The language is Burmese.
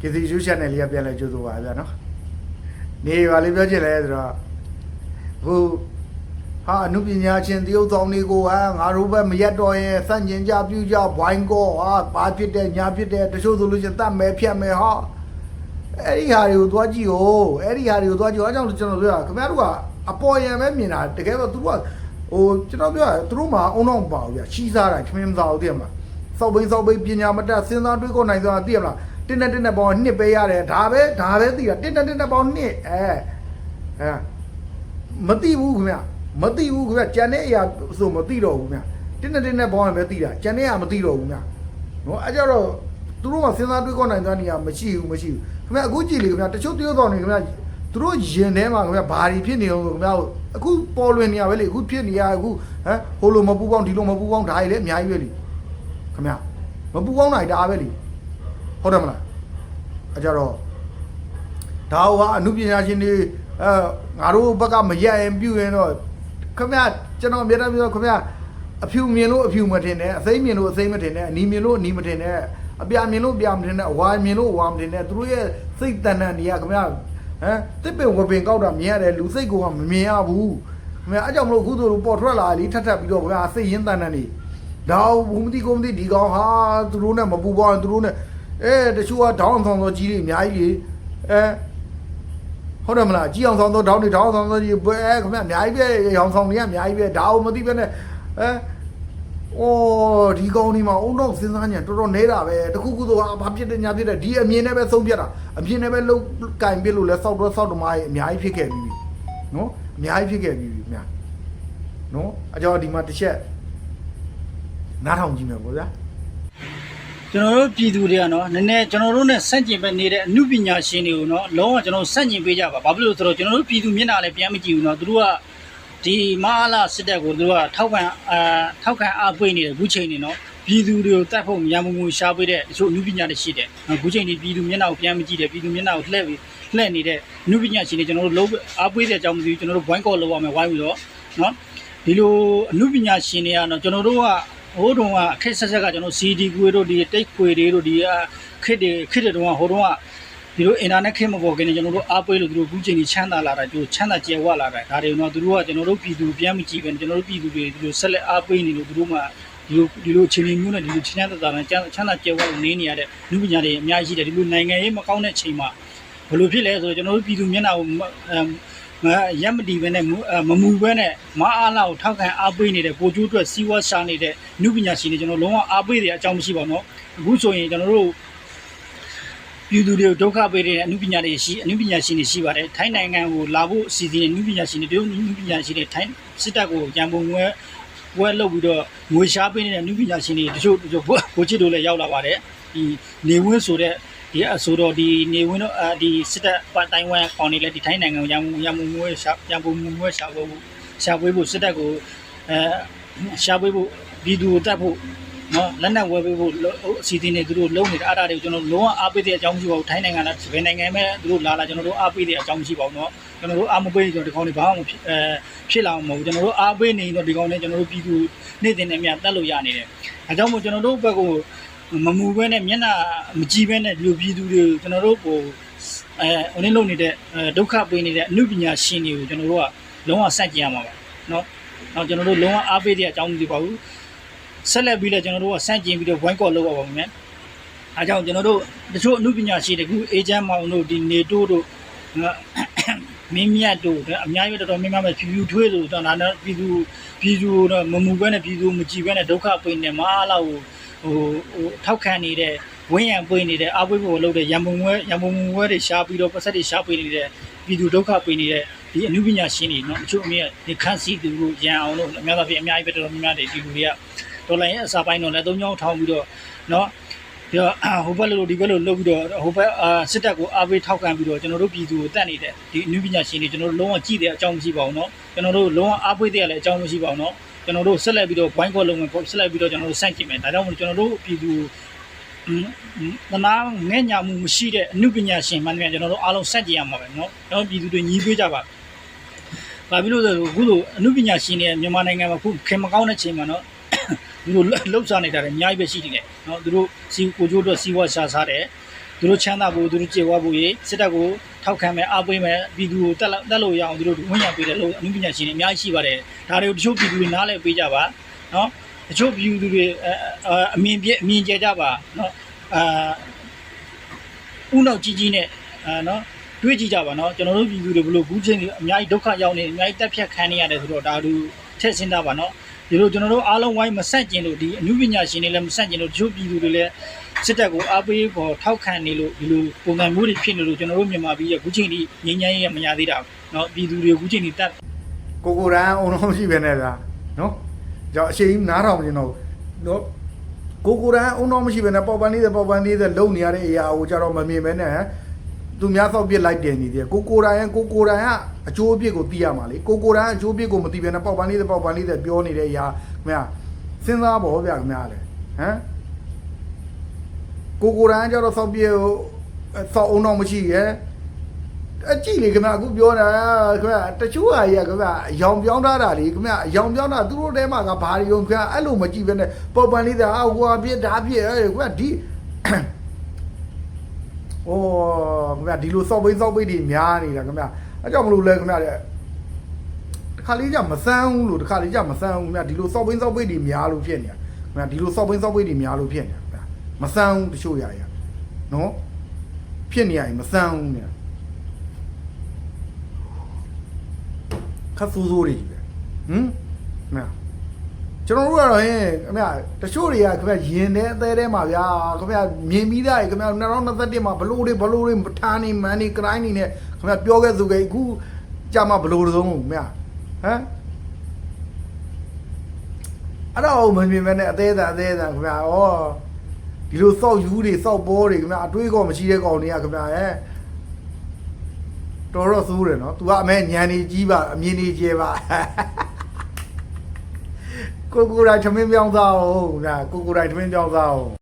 ကေစီယူချန်နယ်လေးကပြန်လဲကြိုးဆိုပါဗျာနော်နေပါလေးပြောချင်လဲဆိုတော့အခုဟာအနုပညာရှင်တရုတ်ဆောင်တွေကိုဟာငါတို့ဘက်မရက်တော့ရင်စန့်ကျင်ကြပြူကြဘွိုင်းကောဟာဘာဖြစ်တယ်ညာဖြစ်တယ်တချို့ဆိုလို့ချင်းတတ်မယ်ဖြတ်မယ်ဟာအဲ့ဒီဟာတွေကိုသွားကြည့်ဦးအဲ့ဒီဟာတွေကိုသွားကြည့်အားကြောင့်ကျွန်တော်ပြောတာခင်ဗျားတို့ကအပေါ်ယံပဲမြင်တာတကယ်တော့သူတို့ကဟိုကျွန်တော်ပြောတာသူတို့မှာအုံတော့မပါဘူးဗျာချီးစားတာခမင်းမစားဘူးတည်မလားစောက်ဘိန်းစောက်ဘိန်းပညာမတတ်စဉ်းစားတွေးခေါ်နိုင်ဆိုတာတည်မလား တင်းနဲ့တင်းနဲ့ပေါင်းနှစ်ပေးရတယ်ဒါပဲဒါပဲတည်တာတင်းနဲ့တင်းနဲ့ပေါင်းနှစ်အဲအဲမသိဘူးခင်ဗျာမသိဘူးခင်ဗျာကြံတဲ့အရာဆိုမသိတော့ဘူးခင်ဗျာတင်းနဲ့တင်းနဲ့ပေါင်းရင်ပဲတည်တာကြံတဲ့အရာမသိတော့ဘူးခင်ဗျာနော်အဲကြတော့သူတို့မှစဉ်းစားတွေးခေါ်နိုင်တဲ့နေရာမရှိဘူးမရှိဘူးခင်ဗျာအခုကြည့်လေခင်ဗျာတချို့တရုတ်တော်နေခင်ဗျာသူတို့ရင်ထဲမှာခင်ဗျာဘာတွေဖြစ်နေအောင်ဆိုခင်ဗျာအခုပေါ်လွင်နေရပဲလေအခုဖြစ်နေရအခုဟမ်ဟိုလိုမပူပေါင်းဒီလိုမပူပေါင်းဒါတွေလည်းအများကြီးပဲလေခင်ဗျာမပူပေါင်းနိုင်တာပဲလေ ဟုတ်တယ်မလားအဲကြတော့ဒါဟိုဟာအမှုပညာရှင်တွေအဲငါတို့ဘက်ကမရက်ရင်ပြုရင်တော့ခင်ဗျာကျွန်တော်အများအားပြောခင်ဗျာအဖြူမြင်လို့အဖြူမထင်နဲ့အသိမြင်လို့အသိမထင်နဲ့အနီမြင်လို့အနီမထင်နဲ့အပြာမြင်လို့အပြာမထင်နဲ့အဝါမြင်လို့အဝါမထင်နဲ့သူတို့ရဲ့စိတ်တန်တန်တွေကခင်ဗျာဟမ်တစ်ပင်ဝပင်ကောက်တာမြင်ရတယ်လူစိတ်ကမမြင်ရဘူးခင်ဗျာအဲကြောင့်မလို့အခုတို့ပေါ်ထွက်လာလीထပ်ထပ်ပြီးတော့ခင်ဗျာစိတ်ရင်းတန်တန်နေဒါဘူးမသိကိုမသိဒီကောင်ဟာသူတို့နဲ့မပူပေါင်းသူတို့နဲ့ အဲတချို့ကဒေါင်းဆောင်သောကြီးတွေအများကြီးလေအဲဟုတ်တယ်မလားကြီးအောင်ဆောင်သောဒေါင်းတွေဒေါင်းဆောင်သောကြီးဘယ်ခင်ဗျာအများကြီးပဲရောင်ဆောင်တွေကအများကြီးပဲဒါအောင်မသိပဲနဲ့အဲအိုးဒီကောင်ဒီမှာအုံတော့စဉ်းစားညံတော်တော်နေတာပဲတခုခုဆိုဟာဘာဖြစ်တယ်ညာဖြစ်တယ်ဒီအမြင်နဲ့ပဲသုံးပြတာအမြင်နဲ့ပဲလုတ်ကင်ပြလို့လဲစောက်တော့စောက်တမားကြီးအများကြီးဖြစ်ခဲ့ပြီးပြီနော်အများကြီးဖြစ်ခဲ့ပြီးပြီခင်ဗျာနော်အကြောင်းဒီမှာတစ်ချက်နားထောင်ကြည့်မယ်ပေါ့ဗျာ ကျွန်တော်တို့ပြည်သူတွေကနော်နည်းနည်းကျွန်တော်တို့နဲ့ဆန့်ကျင်ဘက်နေတဲ့အမှုပညာရှင်တွေကိုနော်လုံးဝကျွန်တော်ဆန့်ကျင်ပေးကြပါဘာဖြစ်လို့လဲဆိုတော့ကျွန်တော်တို့ပြည်သူမျက်နှာလည်းပြန်မကြည့်ဘူးနော်သူတို့ကဒီမဟာလာစစ်တပ်ကိုသူတို့ကထောက်ခံအာထောက်ခံအားပေးနေတယ်အခုချိန်နေနော်ပြည်သူတွေကိုတတ်ဖို့ရံမှုမှုရှားပေးတဲ့တချို့အမှုပညာတွေရှိတယ်အခုချိန်ဒီပြည်သူမျက်နှာကိုပြန်မကြည့်တယ်ပြည်သူမျက်နှာကိုလှည့်ပြီးလှည့်နေတဲ့အမှုပညာရှင်တွေကျွန်တော်တို့လုံးအားပေးတဲ့အကြောင်းမသိဘူးကျွန်တော်တို့ point call လုပ်ရမယ်ဝိုင်းပြီးတော့နော်ဒီလိုအမှုပညာရှင်တွေကတော့ကျွန်တော်တို့က ဟိုတုန်းကအခက်ဆက်ဆက်ကကျွန်တော် CD ကွေတို့ဒီတိတ်ခွေတွေတို့ဒီခစ်တွေခစ်တွေတုန်းကဟိုတုန်းကဒီလိုအင်တာနက်ခက်မပေါ်ခင်ကျွန်တော်တို့အားပေးလို့သူတို့အခုချိန်ကြီးချမ်းသာလာတာကျိုးချမ်းသာကြဲဝလာတာဒါတွေတော့သူတို့ကကျွန်တော်တို့ပြည်သူပြန်မကြည့်ပဲကျွန်တော်တို့ပြည်သူတွေဒီလိုဆက်လက်အားပေးနေလို့သူတို့မှဒီလိုဒီလိုချင်းချင်းမျိုးနဲ့ဒီလိုချမ်းသာသာနဲ့ချမ်းသာကြဲဝလို့နေနေရတဲ့လူပညာတွေအများကြီးရှိတယ်ဒီလိုနိုင်ငံရေးမကောင်းတဲ့အချိန်မှာဘယ်လိုဖြစ်လဲဆိုတော့ကျွန်တော်တို့ပြည်သူမျက်နှာကိုမ ရက်မတီပဲနဲ့မမူပဲနဲ့မအားလာကိုထောက်ခံအားပေးနေတဲ့ကိုကျိုးအတွက်စီးပွားရှာနေတဲ့လူပညာရှင်တွေကျွန်တော်လုံးဝအားပေးတဲ့အကြောင်းမရှိပါတော့အခုဆိုရင်ကျွန်တော်တို့ပြည်သူတွေကိုဒုက္ခပေးတဲ့အမှုပညာတွေရှိအမှုပညာရှင်တွေရှိပါတယ်ထိုင်းနိုင်ငံကိုလာဖို့အစီအစဉ်နဲ့အမှုပညာရှင်တွေတရုတ်အမှုပညာရှင်တွေထိုင်းစစ်တပ်ကိုရန်ပုံငွေဝဲလုပ်ပြီးတော့ငွေရှားပေးနေတဲ့အမှုပညာရှင်တွေတချို့တချို့ကိုချစ်တို့လည်းရောက်လာပါတယ်ဒီနေဝင်းဆိုတဲ့ ဒီအဆိုတော်ဒီနေဝင်းတော့ဒီစစ်တပ်ပတ်တိုင်းဝမ်ကောင်နေလဲဒီထိုင်းနိုင်ငံကိုရန်ရန်ပုံငွေရှာရန်ပုံငွေရှာဖို့ရှာဖွေဖို့စစ်တပ်ကိုအဲရှာဖွေဖို့ပြည်သူကိုတတ်ဖို့နော်လက်နက်ဝယ်ပေးဖို့အစီအစဉ်တွေသူတို့လုံးနေတာအားဒါတွေကိုကျွန်တော်လုံးဝအားပေးတဲ့အကြောင်းမရှိပါဘူးထိုင်းနိုင်ငံလားဘယ်နိုင်ငံပဲသူတို့လာလာကျွန်တော်တို့အားပေးတဲ့အကြောင်းမရှိပါဘူးเนาะကျွန်တော်တို့အားမပေးကျွန်တော်ဒီကောင်တွေဘာမှမဖြစ်အဲဖြစ်လာမှာမဟုတ်ဘူးကျွန်တော်တို့အားပေးနေတော့ဒီကောင်တွေကျွန်တော်တို့ပြည်သူနေ့တင်နဲ့အများတက်လို့ရနေတယ်အဲကြောင့်မို့ကျွန်တော်တို့ဘက်ကို မမူဘဲနဲ့မျက်နှာမကြည့်ဘဲနဲ့ဒီလိုပြည်သူတွေကျွန်တော်တို့ကိုအဲအင်းလုံးနေတဲ့ဒုက္ခပေးနေတဲ့အမှုပညာရှင်တွေကိုကျွန်တော်တို့ကလုံးဝစန့်ကျင်ရမှာပါเนาะတော့ကျွန်တော်တို့လုံးဝအားပေးတဲ့အကြောင်းမရှိပါဘူးဆက်လက်ပြီးလည်းကျွန်တော်တို့ကစန့်ကျင်ပြီးတော့ wine call လုပ်ပါပါမယ်အဲကြောင့်ကျွန်တော်တို့တချို့အမှုပညာရှင်တွေခုအေဂျင့်မောင်တို့ဒီနေတိုးတို့မင်းမြတ်တို့အများကြီးတော်တော်များများပဲဖြူဖြူထွေးလို့တော့ဒါနဲ့ပြည်သူပြည်သူတော့မမူဘဲနဲ့ပြည်သူမကြည်ဘဲနဲ့ဒုက္ခပိနေမအားလောက် ဟိုဟိုထောက်ခံနေတဲ့ဝင်းရံပွေနေတဲ့အားပွေးဖို့လုပ်တဲ့ရံပုံဝဲရံပုံဝဲတွေရှားပြီးတော့ပတ်သက်တွေရှားပွေနေတဲ့ပြည်သူဒုက္ခပိနေတဲ့ဒီအမှုပညာရှင်တွေเนาะတချို့အမြဲဒီခန်းစီသူတို့ရန်အောင်လို့အများသားဖြစ်အများကြီးပဲတော်တော်များများတွေဒီလူတွေကဒေါ်လာရဲ့အစာပိုင်းတော့လည်းသုံးချောင်းထောင်းပြီးတော့เนาะပြီးတော့ဟိုဘက်လို့ဒီဘက်လို့လုပ်ပြီးတော့ဟိုဘက်အာစစ်တပ်ကိုအားပေးထောက်ခံပြီးတော့ကျွန်တော်တို့ပြည်သူကိုတတ်နေတဲ့ဒီအမှုပညာရှင်တွေကျွန်တော်တို့လုံးဝကြည့်တဲ့အကြောင်းမရှိပါဘူးเนาะကျွန်တော်တို့လုံးဝအားပေးတဲ့လည်းအကြောင်းမရှိပါဘူးเนาะ ကျွန်တော်တို့ဆက်လက်ပြီးတော့ wine call လုပ်မယ်ဆက်လက်ပြီးတော့ကျွန်တော်တို့စန့်ကျင်မယ်ဒါကြောင့်မို့ကျွန်တော်တို့ပြည်သူသနာငဲ့ညာမှုမရှိတဲ့အမှုပညာရှင်မှန်တယ်ကျွန်တော်တို့အားလုံးစန့်ကျင်ရမှာပဲเนาะကျွန်တော်ပြည်သူတွေညီးပေးကြပါဘာဖြစ်လို့လဲဆိုတော့အခုလိုအမှုပညာရှင်တွေမြန်မာနိုင်ငံမှာခုခင်မကောင်းတဲ့ချိန်မှာเนาะသူတို့လှုပ်ရှားနေတာလည်းအများကြီးပဲရှိနေတယ်เนาะသူတို့စီကိုကျိုးအတွက်စီဝါရှားစားတယ် သူတို့ချမ်းသာဖို့သူတို့ကြေဝါဖို့ရေးစစ်တပ်ကိုထောက်ခံမယ်အားပေးမယ်ပြည်သူကိုတက်လို့တက်လို့ရအောင်သူတို့ဝန်ရံပေးတယ်လို့အမှုပညာရှင်တွေအများကြီးရှိပါတယ် ဒါတွေကိုတချို့ပြည်သူတွေနားလည်ပေးကြပါနော်တချို့ပြည်သူတွေအမြင်ပြအမြင်ကျကြပါနော်အာဥနောက်ကြီးကြီးနဲ့အာနော်တွေးကြည့်ကြပါနော်ကျွန်တော်တို့ပြည်သူတွေဘလို့ဘူးချင်းအများကြီးဒုက္ခရောက်နေအများကြီးတက်ဖြတ်ခံနေရတယ်ဆိုတော့ဒါတို့ထက်စင်းတာပါနော်ဒီလိုကျွန်တော်တို့အားလုံးဝိုင်းမဆန့်ကျင်လို့ဒီအမှုပညာရှင်တွေလည်းမဆန့်ကျင်လို့တချို့ပြည်သူတွေလည်းစစ်တပ်ကိုအားပေးဖို့ထောက်ခံနေလို့ဒီလိုပုံစံမျိုးတွေဖြစ်နေလို့ကျွန်တော်တို့မြန်မာပြည်ရဲ့ခုချိန်ထိငြိမ်းချမ်းရေးမရသေးတာနော်ပြည်သူတွေခုချိန်ထိတက် ကိုကိုရန်အုံလုံးရှိပဲနဲ့လားနော်ကြောင့်အရှိန်နားထောင်ကျင်တော့နော်ကိုကိုရန်အုံလုံးမရှိပဲနဲ့ပေါ်ပန်းလေးတဲ့ပေါ်ပန်းလေးတဲ့လုံနေရတဲ့အရာကိုကြတော့မမြင်ပဲနဲ့သူများသောက်ပြစ်လိုက်တယ်နေတယ်ကိုကိုရန်ကိုကိုရန်ကအကျိုးအပြစ်ကိုသိရမှာလေကိုကိုရန်အကျိုးအပြစ်ကိုမသိပဲနဲ့ပေါ်ပန်းလေးတဲ့ပေါ်ပန်းလေးတဲ့ပြောနေတဲ့အရာခင်ဗျာစဉ်းစားပါဗျာခင်ဗျာလေဟမ်ကိုကိုရန်ကြတော့သောက်ပြစ်ကိုသောက်အုံတော့မရှိရဲ့ အကြည့်လေခင်ဗျာအခုပြောတာခင်ဗျာတချို့ဟာကြီးကခင်ဗျာအယောင်ပြောင်းထားတာလေခင်ဗျာအယောင်ပြောင်းတာသူတို့တဲမှာကဘာတွေရောခင်ဗျာအဲ့လိုမကြည့်ပဲနဲ့ပေါ်ပန်လေးတာအာဟိုဟာပြစ်ဒါပြစ်အဲ့ခင်ဗျာဒီ โอ้ခင်ဗျာဒီလိုစောက်ပိတ်စောက်ပိတ်တွေများနေတာခင်ဗျာအဲကြောင့်မလို့လဲခင်ဗျာတဲ့တခါလေးကြမဆန်းဘူးလို့တခါလေးကြမဆန်းဘူးခင်ဗျာဒီလိုစောက်ပိတ်စောက်ပိတ်တွေများလို့ဖြစ်နေတာခင်ဗျာဒီလိုစောက်ပိတ်စောက်ပိတ်တွေများလို့ဖြစ်နေတာခင်ဗျာမဆန်းဘူးတချို့ຢာရနော်ဖြစ်နေရရင်မဆန်းဘူးเนี่ย ခတ်ဆိုးဆိုးတွေကြီးပဲဟမ်ခင်ဗျာကျွန်တော်တို့ကတော့ဟင်းခင်ဗျာတချို့တွေကခင်ဗျာရင်တဲ့အသေးထဲမှာဗျာခင်ဗျာမြင်ပြီးသားရေခင်ဗျာ2021မှာဘလို့တွေဘလို့တွေထားနေမန်းနေကတိုင်းနေနဲ့ခင်ဗျာပြောခဲ့သူကအခုကြာမှဘလို့တုံးခင်ဗျာဟမ်အဲ့တော့မမြင်မဲနဲ့အသေးသားအသေးသားခင်ဗျာဩဒီလိုစောက်ယူတွေစောက်ဘောတွေခင်ဗျာအတွေးကောမရှိတဲ့ကောင်တွေကခင်ဗျာဟဲ့ တော်တော့စိုးတယ်နော် तू ကအမဲညံနေကြီးပါအမြင်နေကျဲပါကိုကိုရိုင်းသမင်းပြောင်းသားအောင်ငါကိုကိုရိုင်းသမင်းပြောင်းသားအောင်